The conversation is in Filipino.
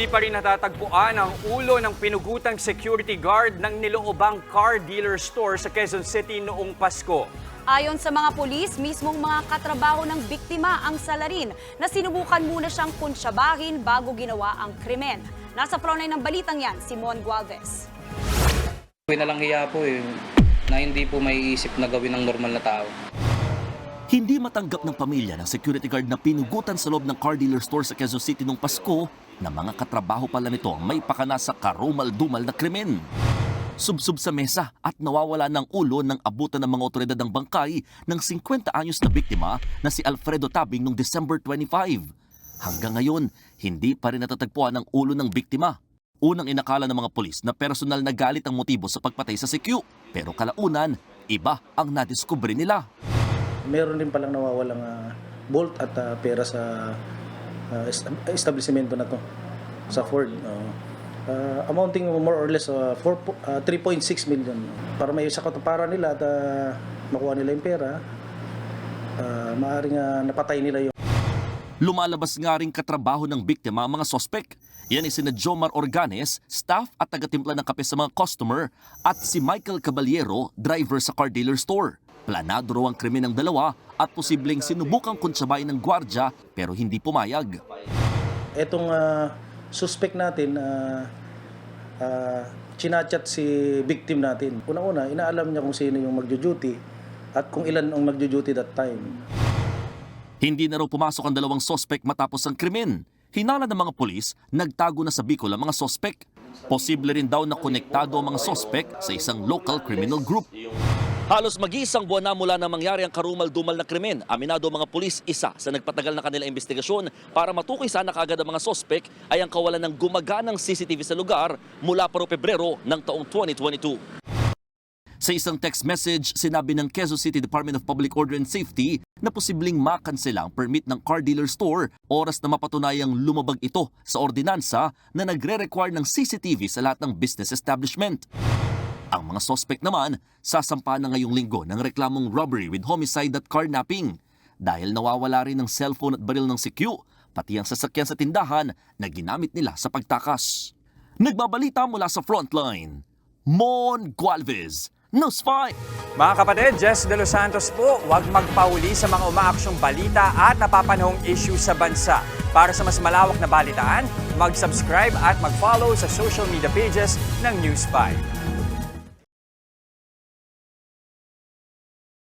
Hindi pa rin natatagpuan ang ulo ng pinugutang security guard ng niloobang car dealer store sa Quezon City noong Pasko. Ayon sa mga pulis, mismong mga katrabaho ng biktima ang salarin na sinubukan muna siyang kunsyabahin bago ginawa ang krimen. Nasa frontline ng balitang yan, Simon Gualvez. na lang hiya po eh, na hindi po may isip na gawin ng normal na tao. Hindi matanggap ng pamilya ng security guard na pinugutan sa loob ng car dealer store sa Quezon City noong Pasko na mga katrabaho pala nito ang may pakana sa karumal-dumal na krimen. Subsub sa mesa at nawawala ng ulo ng abutan ng mga otoridad ng bangkay ng 50 anyos na biktima na si Alfredo Tabing noong December 25. Hanggang ngayon, hindi pa rin natatagpuan ang ulo ng biktima. Unang inakala ng mga polis na personal na galit ang motibo sa pagpatay sa si Q. Pero kalaunan, iba ang nadiskubre nila. Meron din palang nawawalang ah, bolt at ah, pera sa est- establishmento na to sa Ford. oo. Ah, amounting more or less uh, 4, 3.6 million. Para may sa katuparan nila at ah, makuha nila yung pera, uh, maaaring ah, napatay nila yung Lumalabas nga rin katrabaho ng biktima ang mga sospek. Yan ay sina Jomar Organes, staff at tagatimpla ng kape sa mga customer at si Michael Caballero, driver sa car dealer store. Planado raw ang krimen ng dalawa at posibleng sinubukang kontsabay ng gwardya pero hindi pumayag. etong ah, suspect natin uh, chinachat si victim natin. Unang-una, inaalam niya kung sino yung magjo-duty at kung ilan ang magjo-duty that time. Hindi na raw pumasok ang dalawang sospek matapos ang krimen. Hinala ng mga pulis, nagtago na sa Bicol ang mga sospek. Posible rin daw na konektado ang mga sospek sa isang local criminal group. Halos mag-iisang buwan na mula na mangyari ang karumal-dumal na krimen. Aminado mga pulis, isa sa nagpatagal na kanilang investigasyon para matukoy sana kaagad ang mga sospek ay ang kawalan ng gumaganang CCTV sa lugar mula pa ro Pebrero ng taong 2022. Sa isang text message, sinabi ng Quezon City Department of Public Order and Safety na posibleng makansela ang permit ng car dealer store oras na mapatunayang lumabag ito sa ordinansa na nagre-require ng CCTV sa lahat ng business establishment. Ang mga suspect naman, sasampa na ngayong linggo ng reklamong robbery with homicide at carnapping dahil nawawala rin ng cellphone at baril ng CQ, pati ang sasakyan sa tindahan na ginamit nila sa pagtakas. Nagbabalita mula sa frontline, Mon Gualvez, News 5. Mga kapatid, Jess De Los Santos po, huwag magpauli sa mga umaaksyong balita at napapanahong issue sa bansa. Para sa mas malawak na balitaan, mag-subscribe at mag-follow sa social media pages ng News 5.